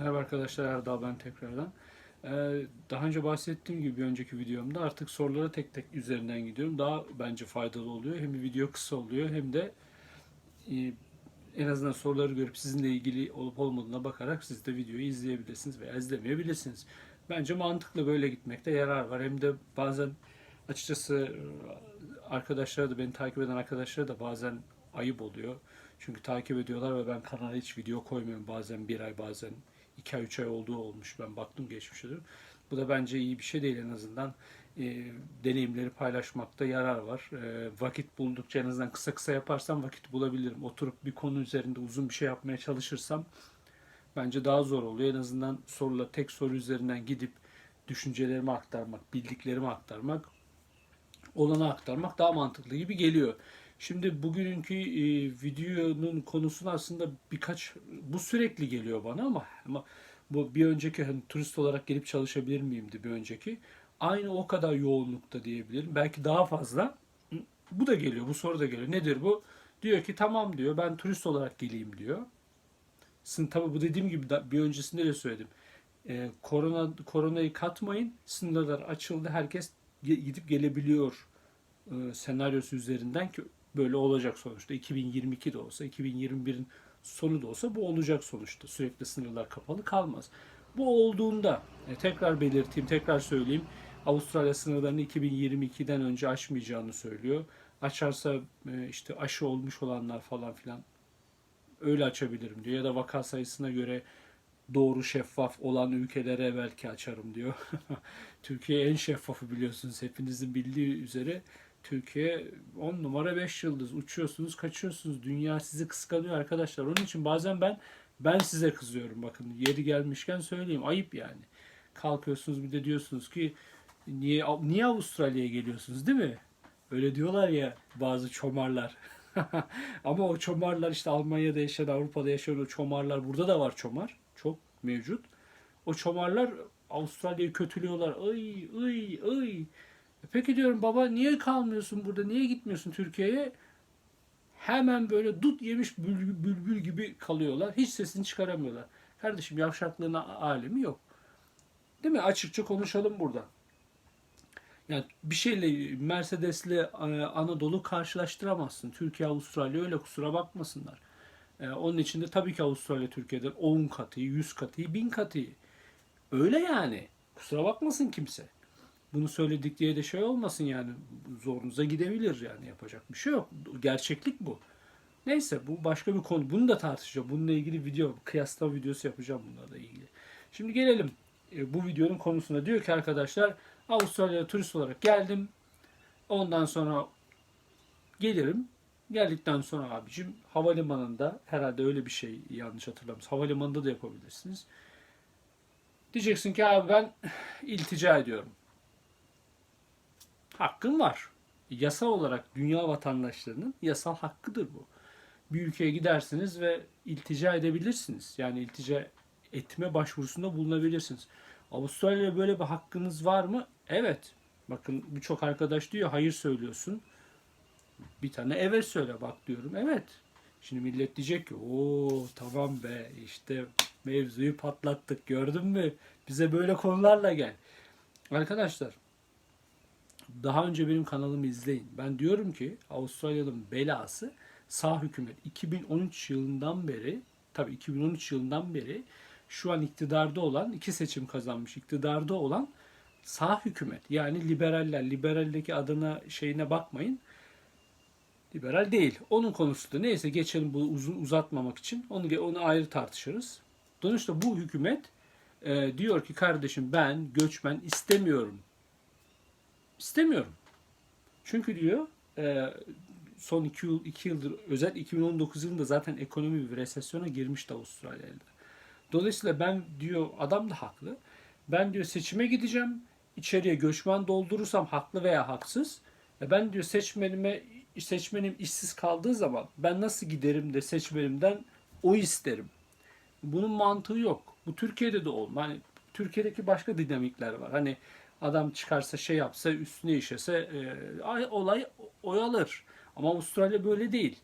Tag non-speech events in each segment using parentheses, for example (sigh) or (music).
Merhaba arkadaşlar Erdal ben tekrardan. Ee, daha önce bahsettiğim gibi bir önceki videomda artık sorulara tek tek üzerinden gidiyorum. Daha bence faydalı oluyor. Hem video kısa oluyor hem de e, en azından soruları görüp sizinle ilgili olup olmadığına bakarak siz de videoyu izleyebilirsiniz veya izlemeyebilirsiniz. Bence mantıklı böyle gitmekte yarar var. Hem de bazen açıkçası e, arkadaşlara da beni takip eden arkadaşlara da bazen ayıp oluyor. Çünkü takip ediyorlar ve ben kanala hiç video koymuyorum. Bazen bir ay bazen iki ay üç ay olduğu olmuş. Ben baktım geçmişe de. Bu da bence iyi bir şey değil en azından. E, deneyimleri paylaşmakta yarar var. E, vakit buldukça en azından kısa kısa yaparsam vakit bulabilirim. Oturup bir konu üzerinde uzun bir şey yapmaya çalışırsam bence daha zor oluyor. En azından sorula tek soru üzerinden gidip düşüncelerimi aktarmak, bildiklerimi aktarmak, olanı aktarmak daha mantıklı gibi geliyor. Şimdi bugünkü e, videonun konusunu aslında birkaç bu sürekli geliyor bana ama ama bu bir önceki hani turist olarak gelip çalışabilir miyimdi bir önceki. Aynı o kadar yoğunlukta diyebilirim. Belki daha fazla. Bu da geliyor. Bu soru da geliyor. Nedir bu? Diyor ki tamam diyor ben turist olarak geleyim diyor. Sın tabi bu dediğim gibi bir öncesinde de söyledim. Ee, korona koronayı katmayın. Sınırlar açıldı. Herkes gidip gelebiliyor e, senaryosu üzerinden ki böyle olacak sonuçta. 2022 de olsa, 2021'in sonu da olsa bu olacak sonuçta. Sürekli sınırlar kapalı kalmaz. Bu olduğunda e, tekrar belirteyim, tekrar söyleyeyim. Avustralya sınırlarını 2022'den önce aşmayacağını söylüyor. Açarsa e, işte aşı olmuş olanlar falan filan öyle açabilirim diyor. Ya da vaka sayısına göre doğru şeffaf olan ülkelere belki açarım diyor. (laughs) Türkiye en şeffafı biliyorsunuz hepinizin bildiği üzere. Türkiye 10 numara 5 yıldız. Uçuyorsunuz, kaçıyorsunuz. Dünya sizi kıskanıyor arkadaşlar. Onun için bazen ben ben size kızıyorum bakın. Yeri gelmişken söyleyeyim. Ayıp yani. Kalkıyorsunuz bir de diyorsunuz ki niye niye Avustralya'ya geliyorsunuz değil mi? Öyle diyorlar ya bazı çomarlar. (laughs) Ama o çomarlar işte Almanya'da yaşayan, Avrupa'da yaşayan o çomarlar burada da var çomar. Çok mevcut. O çomarlar Avustralya'yı kötülüyorlar. Ay ay ay. E Peki diyorum baba niye kalmıyorsun burada? Niye gitmiyorsun Türkiye'ye? Hemen böyle dut yemiş bülbül, bülbül gibi kalıyorlar. Hiç sesini çıkaramıyorlar. Kardeşim yavşaklığın alemi yok. Değil mi? Açıkça konuşalım burada. Yani bir şeyle Mercedes'le e, Anadolu karşılaştıramazsın. Türkiye, Avustralya öyle kusura bakmasınlar. E, onun için de tabii ki Avustralya Türkiye'den 10 katı, 100 katı, 1000 katı. Öyle yani. Kusura bakmasın kimse. Bunu söyledik diye de şey olmasın yani. Zorunuza gidebilir yani. Yapacak bir şey yok. Gerçeklik bu. Neyse bu başka bir konu. Bunu da tartışacağım. Bununla ilgili video, kıyaslama videosu yapacağım bunlarla ilgili. Şimdi gelelim e, bu videonun konusuna. Diyor ki arkadaşlar Avustralya'ya turist olarak geldim. Ondan sonra gelirim. Geldikten sonra abicim havalimanında herhalde öyle bir şey yanlış hatırlamıyorsam. Havalimanında da yapabilirsiniz. Diyeceksin ki abi ben iltica ediyorum. Hakkın var. Yasal olarak dünya vatandaşlarının yasal hakkıdır bu. Bir ülkeye gidersiniz ve iltica edebilirsiniz. Yani iltica etme başvurusunda bulunabilirsiniz. Avustralya'ya böyle bir hakkınız var mı? Evet. Bakın birçok arkadaş diyor hayır söylüyorsun. Bir tane evet söyle bak diyorum. Evet. Şimdi millet diyecek ki o tamam be işte mevzuyu patlattık gördün mü? Bize böyle konularla gel. Arkadaşlar daha önce benim kanalımı izleyin. Ben diyorum ki Avustralya'nın belası sağ hükümet 2013 yılından beri tabii 2013 yılından beri şu an iktidarda olan iki seçim kazanmış iktidarda olan sağ hükümet yani liberaller liberaldeki adına şeyine bakmayın liberal değil. Onun konusu da neyse geçelim bu uzun uzatmamak için onu onu ayrı tartışırız. Sonuçta bu hükümet e, diyor ki kardeşim ben göçmen istemiyorum. İstemiyorum. Çünkü diyor e, son iki, yıl, iki yıldır özel 2019 yılında zaten ekonomi bir resesyona girmişti Avustralya'da. Dolayısıyla ben diyor adam da haklı. Ben diyor seçime gideceğim. İçeriye göçmen doldurursam haklı veya haksız. E ben diyor seçmenime seçmenim işsiz kaldığı zaman ben nasıl giderim de seçmenimden o isterim. Bunun mantığı yok. Bu Türkiye'de de olmaz. Hani Türkiye'deki başka dinamikler var. Hani adam çıkarsa şey yapsa üstüne işese e, olay oyalır. Ama Avustralya böyle değil.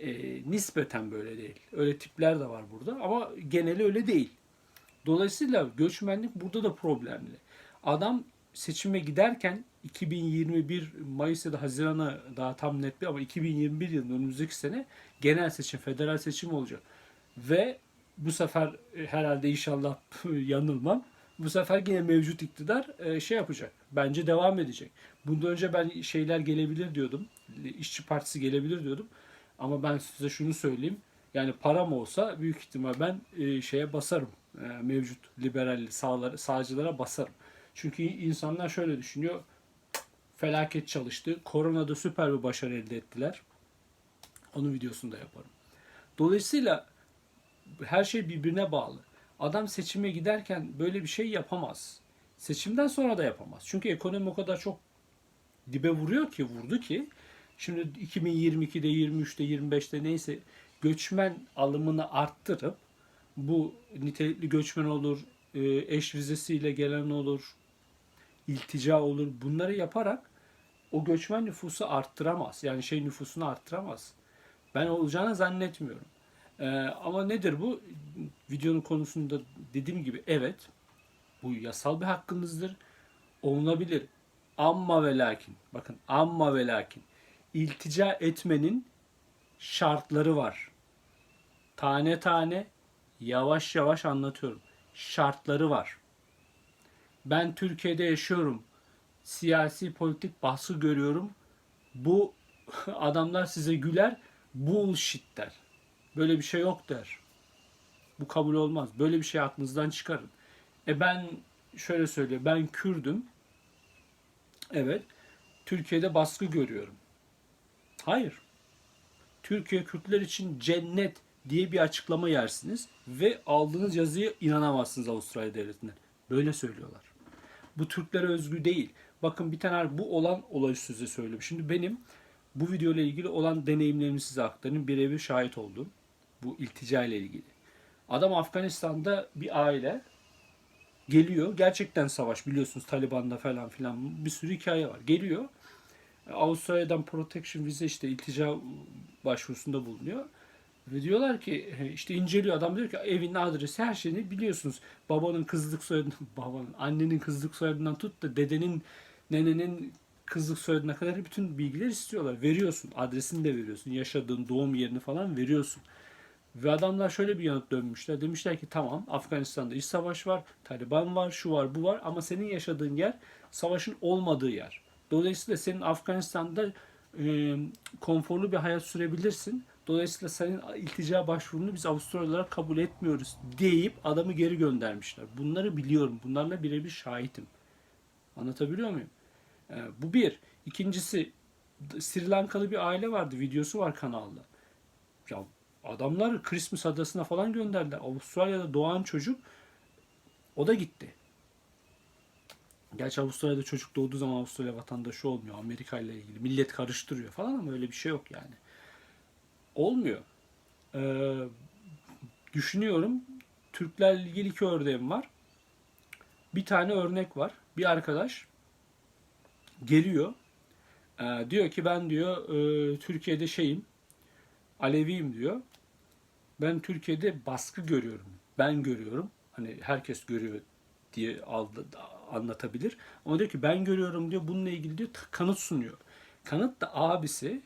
E, nispeten böyle değil. Öyle tipler de var burada ama geneli öyle değil. Dolayısıyla göçmenlik burada da problemli. Adam seçime giderken 2021 Mayıs ya da Haziran'a daha tam net bir ama 2021 yılında önümüzdeki sene genel seçim, federal seçim olacak. Ve bu sefer e, herhalde inşallah (laughs) yanılmam. Bu sefer yine mevcut iktidar e, şey yapacak. Bence devam edecek. Bundan önce ben şeyler gelebilir diyordum. İşçi Partisi gelebilir diyordum. Ama ben size şunu söyleyeyim. Yani param olsa büyük ihtimal ben e, şeye basarım. E, mevcut liberal sağları, sağcılara basarım. Çünkü insanlar şöyle düşünüyor. Felaket çalıştı. Koronada süper bir başarı elde ettiler. Onun videosunu da yaparım. Dolayısıyla her şey birbirine bağlı. Adam seçime giderken böyle bir şey yapamaz. Seçimden sonra da yapamaz. Çünkü ekonomi o kadar çok dibe vuruyor ki, vurdu ki şimdi 2022'de, 23'te, 25'te neyse göçmen alımını arttırıp bu nitelikli göçmen olur, e, eş vizesiyle gelen olur, iltica olur. Bunları yaparak o göçmen nüfusu arttıramaz. Yani şey nüfusunu arttıramaz. Ben olacağını zannetmiyorum. Ee, ama nedir bu? Videonun konusunda dediğim gibi evet bu yasal bir hakkınızdır. Olunabilir. Amma ve lakin. Bakın amma ve lakin. İltica etmenin şartları var. Tane tane yavaş yavaş anlatıyorum. Şartları var. Ben Türkiye'de yaşıyorum. Siyasi politik baskı görüyorum. Bu (laughs) adamlar size güler. Bullshit der. Böyle bir şey yok der. Bu kabul olmaz. Böyle bir şey aklınızdan çıkarın. E ben şöyle söyleyeyim. Ben Kürdüm. Evet. Türkiye'de baskı görüyorum. Hayır. Türkiye Kürtler için cennet diye bir açıklama yersiniz ve aldığınız yazıya inanamazsınız Avustralya devletinden. Böyle söylüyorlar. Bu Türklere özgü değil. Bakın bir tane bu olan olayı size söyleyeyim. Şimdi benim bu video ile ilgili olan deneyimlerimi size aktarayım. Birebir şahit oldum. Bu iltica ile ilgili. Adam Afganistan'da bir aile geliyor. Gerçekten savaş biliyorsunuz Taliban'da falan filan bir sürü hikaye var. Geliyor. Avustralya'dan protection vize işte iltica başvurusunda bulunuyor. Ve diyorlar ki işte inceliyor adam diyor ki evin adresi her şeyini biliyorsunuz. Babanın kızlık soyadından, (laughs) babanın, annenin kızlık soyadından tut da dedenin, nenenin kızlık soyadına kadar bütün bilgiler istiyorlar. Veriyorsun. Adresini de veriyorsun. Yaşadığın doğum yerini falan veriyorsun. Ve adamlar şöyle bir yanıt dönmüşler. Demişler ki tamam Afganistan'da iç savaş var, Taliban var, şu var, bu var ama senin yaşadığın yer savaşın olmadığı yer. Dolayısıyla senin Afganistan'da e, konforlu bir hayat sürebilirsin. Dolayısıyla senin iltica başvurunu biz Avustralyalılar kabul etmiyoruz deyip adamı geri göndermişler. Bunları biliyorum. Bunlarla birebir şahitim. Anlatabiliyor muyum? Ee, bu bir. İkincisi Sri Lankalı bir aile vardı. Videosu var kanalda. Ya adamlar Christmas adasına falan gönderdiler. Avustralya'da doğan çocuk o da gitti. Gerçi Avustralya'da çocuk doğduğu zaman Avustralya vatandaşı olmuyor. Amerika ile ilgili. Millet karıştırıyor falan ama öyle bir şey yok yani. Olmuyor. Ee, düşünüyorum. Türklerle ilgili iki örneğim var. Bir tane örnek var. Bir arkadaş geliyor. Ee, diyor ki ben diyor e, Türkiye'de şeyim Aleviyim diyor. Ben Türkiye'de baskı görüyorum. Ben görüyorum. Hani herkes görüyor diye anlatabilir. Ama diyor ki ben görüyorum diyor. Bununla ilgili diyor kanıt sunuyor. Kanıt da abisi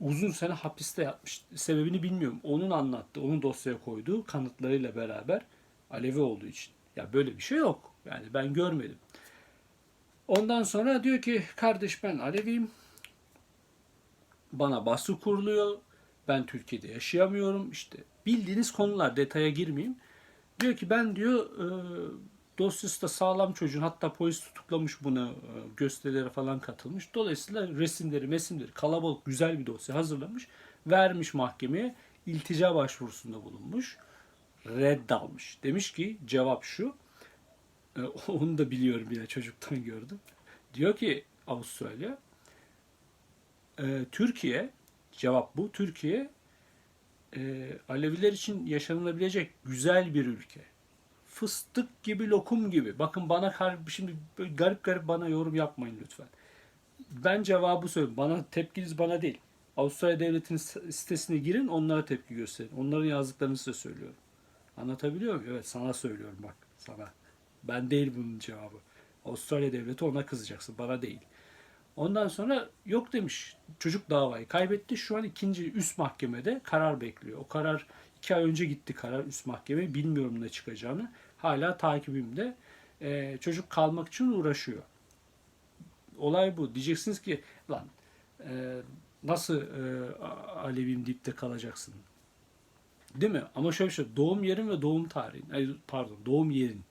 uzun sene hapiste yatmış. Sebebini bilmiyorum. Onun anlattı, onun dosyaya koyduğu kanıtlarıyla beraber Alevi olduğu için. Ya böyle bir şey yok. Yani ben görmedim. Ondan sonra diyor ki kardeş ben Aleviyim. Bana baskı kuruluyor. Ben Türkiye'de yaşayamıyorum. İşte bildiğiniz konular detaya girmeyeyim. Diyor ki ben diyor e, dosyası da sağlam çocuğun hatta polis tutuklamış bunu e, gösterilere falan katılmış. Dolayısıyla resimleri mesimleri kalabalık güzel bir dosya hazırlamış. Vermiş mahkemeye iltica başvurusunda bulunmuş. Reddalmış. Demiş ki cevap şu. E, (laughs) onu da biliyorum yine çocuktan gördüm. Diyor ki Avustralya Türkiye cevap bu. Türkiye e, Aleviler için yaşanılabilecek güzel bir ülke. Fıstık gibi, lokum gibi. Bakın bana şimdi garip garip bana yorum yapmayın lütfen. Ben cevabı söyleyeyim. Bana tepkiniz bana değil. Avustralya Devleti'nin sitesine girin, onlara tepki gösterin. Onların yazdıklarını size söylüyorum. Anlatabiliyor muyum? Evet sana söylüyorum bak sana. Ben değil bunun cevabı. Avustralya devleti ona kızacaksın bana değil. Ondan sonra yok demiş. Çocuk davayı kaybetti. Şu an ikinci üst mahkemede karar bekliyor. O karar iki ay önce gitti karar üst mahkemeye. Bilmiyorum ne çıkacağını. Hala takibimde. Ee, çocuk kalmak için uğraşıyor. Olay bu. Diyeceksiniz ki lan e, nasıl e, Alevim deyip de kalacaksın. Değil mi? Ama şöyle bir şey. Doğum yerin ve doğum tarihin. ay, Pardon. Doğum yerin.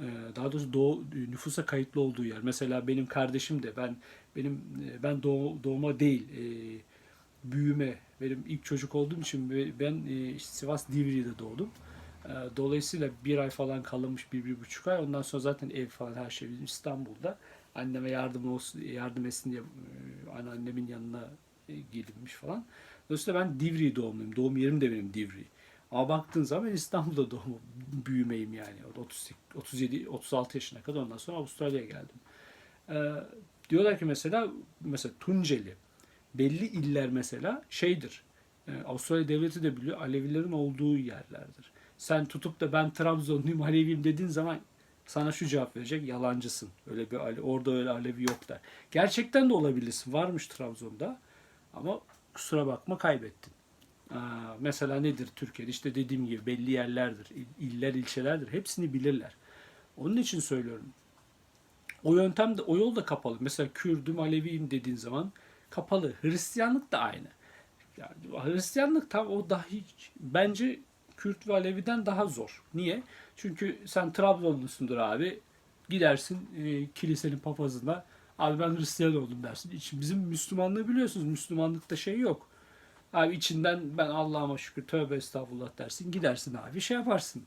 Ee, Daha doğrusu doğu, nüfusa kayıtlı olduğu yer. Mesela benim kardeşim de ben benim e, ben doğ, doğuma değil e, büyüme benim ilk çocuk olduğum için ben e, Sivas Divri'de doğdum. E, Dolayısıyla bir ay falan kalınmış bir, bir buçuk ay. Ondan sonra zaten ev falan her şey bizim İstanbul'da. Anneme yardım olsun, yardım etsin diye e, anneannemin yanına e, gelinmiş falan. Dolayısıyla ben Divri doğumluyum. Doğum yerim de benim Divri. Ama baktığın zaman ben İstanbul'da doğum büyümeyim yani. 38, 37, 36 yaşına kadar ondan sonra Avustralya'ya geldim. Ee, diyorlar ki mesela mesela Tunceli belli iller mesela şeydir. e, Avustralya devleti de biliyor Alevilerin olduğu yerlerdir. Sen tutup da ben Trabzonluyum Aleviyim dediğin zaman sana şu cevap verecek yalancısın. Öyle bir Ale- orada öyle Alevi yok der. Gerçekten de olabilirsin. Varmış Trabzon'da. Ama kusura bakma kaybettin. Mesela nedir Türkiye'de? İşte dediğim gibi belli yerlerdir, il- iller, ilçelerdir. Hepsini bilirler. Onun için söylüyorum. O yöntem de, o yol da kapalı. Mesela Kürdüm, Aleviyim dediğin zaman kapalı. Hristiyanlık da aynı. Yani Hristiyanlık tam o dahi bence Kürt ve Alevi'den daha zor. Niye? Çünkü sen Trabzonlusundur abi. Gidersin e, kilisenin papazına abi ben Hristiyan oldum dersin. İç- Bizim Müslümanlığı biliyorsunuz. Müslümanlıkta şey yok. Abi içinden ben Allah'ıma şükür tövbe estağfurullah dersin. Gidersin abi şey yaparsın.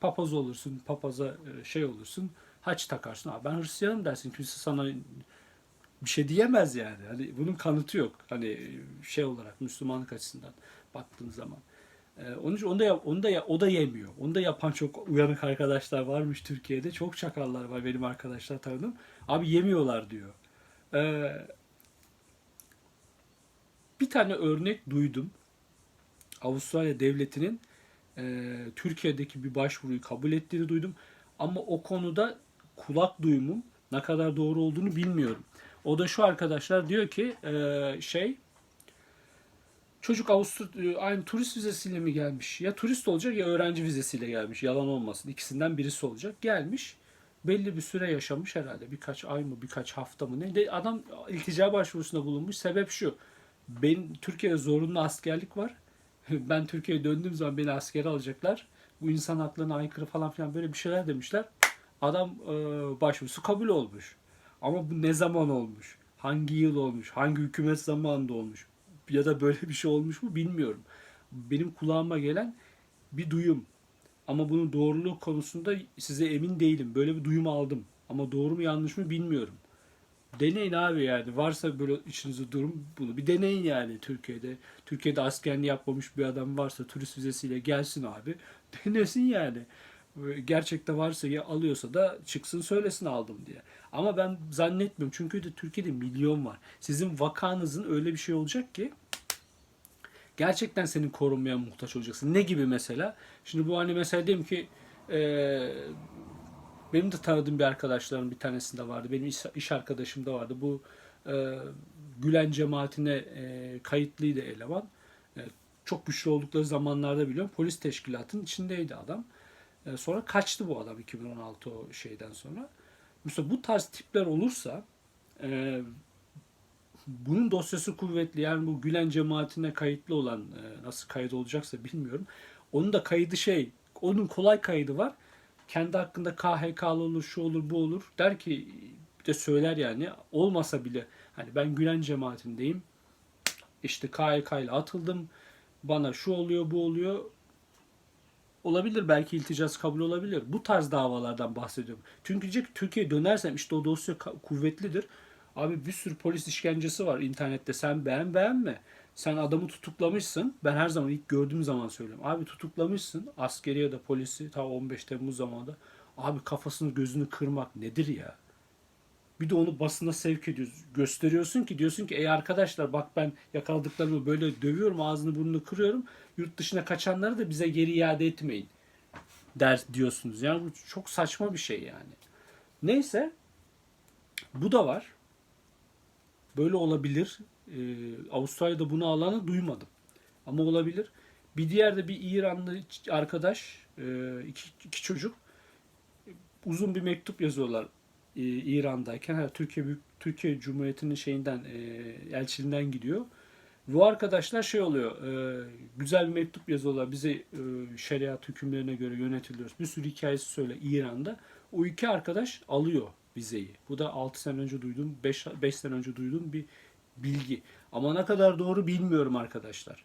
Papaz olursun. Papaza e, şey olursun. Haç takarsın. Abi ben Hristiyanım dersin. Kimse sana bir şey diyemez yani. Hani bunun kanıtı yok. Hani şey olarak Müslümanlık açısından baktığın zaman. Ee, onun için onu da, onu da o da yemiyor. Onu da yapan çok uyanık arkadaşlar varmış Türkiye'de. Çok çakallar var benim arkadaşlar tanıdım. Abi yemiyorlar diyor. Ee, bir tane örnek duydum. Avustralya devletinin e, Türkiye'deki bir başvuruyu kabul ettiğini duydum. Ama o konuda kulak duyumum ne kadar doğru olduğunu bilmiyorum. O da şu arkadaşlar diyor ki e, şey çocuk Avusturya aynı turist vizesiyle mi gelmiş? Ya turist olacak ya öğrenci vizesiyle gelmiş. Yalan olmasın. İkisinden birisi olacak. Gelmiş. Belli bir süre yaşamış herhalde. Birkaç ay mı, birkaç hafta mı ne? De adam iltica başvurusunda bulunmuş. Sebep şu. Ben Türkiye'de zorunlu askerlik var. (laughs) Ben Türkiye'ye döndüğüm zaman beni askere alacaklar. Bu insan haklarına aykırı falan filan böyle bir şeyler demişler. Adam e, başvurusu kabul olmuş. Ama bu ne zaman olmuş? Hangi yıl olmuş? Hangi hükümet zamanında olmuş? Ya da böyle (laughs) bir şey olmuş mu bilmiyorum. Benim kulağıma gelen bir duyum. Ama bunun doğruluğu konusunda size emin değilim. Böyle bir duyum aldım. Ama doğru mu yanlış mı bilmiyorum. Deneyin abi yani. Varsa böyle içinizde durum bunu bir deneyin yani Türkiye'de. Türkiye'de askerliği yapmamış bir adam varsa turist vizesiyle gelsin abi. (laughs) Denesin yani. Gerçekte varsa ya alıyorsa da çıksın söylesin aldım diye. Ama ben zannetmiyorum. Çünkü de Türkiye'de milyon var. Sizin vakanızın öyle bir şey olacak ki gerçekten senin korunmaya muhtaç olacaksın. Ne gibi mesela? Şimdi bu hani mesela diyelim ki eee, benim de tanıdığım bir arkadaşlarım bir tanesinde vardı. Benim iş, iş arkadaşım da vardı. Bu eee, Gülen cemaatine eee, kayıtlıydı eleman. Eee, çok güçlü oldukları zamanlarda biliyorum. Polis teşkilatının içindeydi adam. Eee, sonra kaçtı bu adam 2016 o şeyden sonra. Mesela bu tarz tipler olursa eee bunun dosyası kuvvetli yani bu Gülen cemaatine kayıtlı olan e, nasıl kayıt olacaksa bilmiyorum. Onun da kaydı şey, onun kolay kaydı var. Kendi hakkında KHK'lı olur, şu olur, bu olur. Der ki de söyler yani olmasa bile hani ben Gülen cemaatindeyim. İşte KHK ile atıldım. Bana şu oluyor, bu oluyor. Olabilir belki ilticası kabul olabilir. Bu tarz davalardan bahsediyorum. Çünkü diyecek ki, Türkiye'ye dönersem işte o dosya kuvvetlidir. Abi bir sürü polis işkencesi var internette. Sen beğen beğenme. Sen adamı tutuklamışsın. Ben her zaman ilk gördüğüm zaman söylüyorum. Abi tutuklamışsın. Askeri ya da polisi ta 15 Temmuz zamanında. Abi kafasını gözünü kırmak nedir ya? Bir de onu basına sevk ediyorsun. Gösteriyorsun ki diyorsun ki ey arkadaşlar bak ben yakaladıklarımı böyle dövüyorum ağzını burnunu kırıyorum. Yurt dışına kaçanları da bize geri iade etmeyin der diyorsunuz. Yani bu çok saçma bir şey yani. Neyse bu da var. Böyle olabilir. Ee, Avustralya'da bunu alanı duymadım. Ama olabilir. Bir diğer de bir İranlı arkadaş, e, iki, iki çocuk uzun bir mektup yazıyorlar e, İran'dayken. Ha, Türkiye Büyük Türkiye Cumhuriyeti'nin şeyinden e, elçiliğinden gidiyor. Bu arkadaşlar şey oluyor, e, güzel bir mektup yazıyorlar. Bize e, şeriat hükümlerine göre yönetiliyoruz. Bir sürü hikayesi söyle İran'da. O iki arkadaş alıyor vizeyi. Bu da 6 sene önce duyduğum, 5, 5 sene önce duyduğum bir bilgi. Ama ne kadar doğru bilmiyorum arkadaşlar.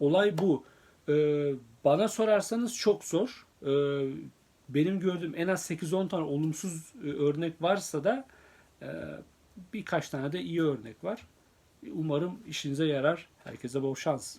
Olay bu. Ee, bana sorarsanız çok zor. Ee, benim gördüğüm en az 8-10 tane olumsuz e, örnek varsa da e, birkaç tane de iyi örnek var. Umarım işinize yarar. Herkese bol şans.